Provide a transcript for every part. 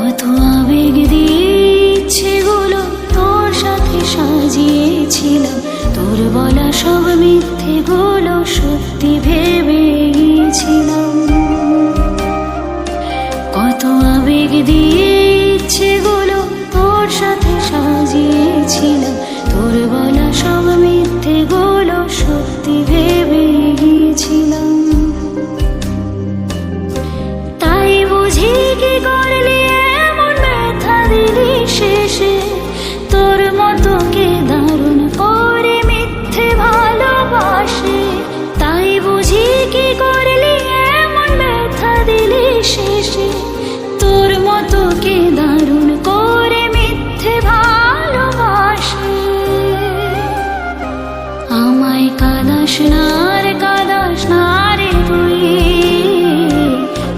কত আবেগ দিয়েছে ইচ্ছেগুলো তোর সাথে সাজিয়েছিলাম। তোর বলা সব মিথ্যেগুলো সত্যি ভেবে পাশে তাই বুঝি কি করলি, এমন ব্যথা দিলি শেষে। তোর মতো কে দারুণ করে মিথ্যে ভালোবাসে। আমায় কাদাস না রে, কাদাস না রে তুই।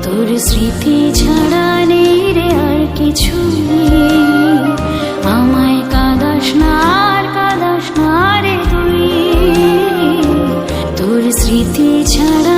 তোর স্মৃতি ছাড়া স্মৃতি ছাড়া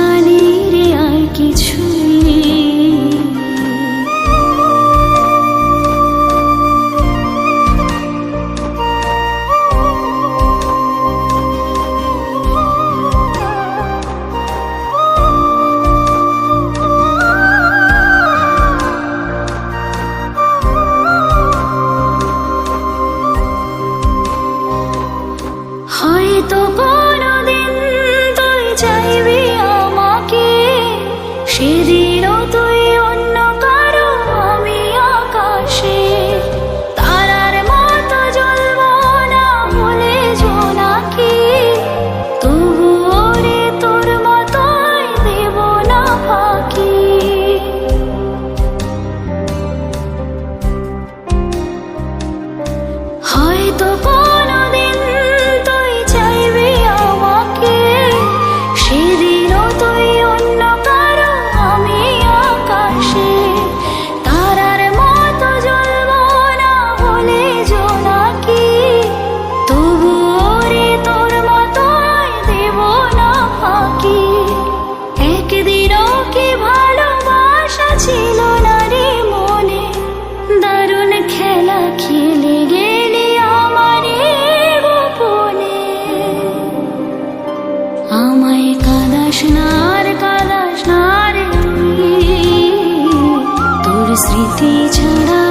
কাদাসনার কাদাসনার তোর স্মৃতি ছাড়া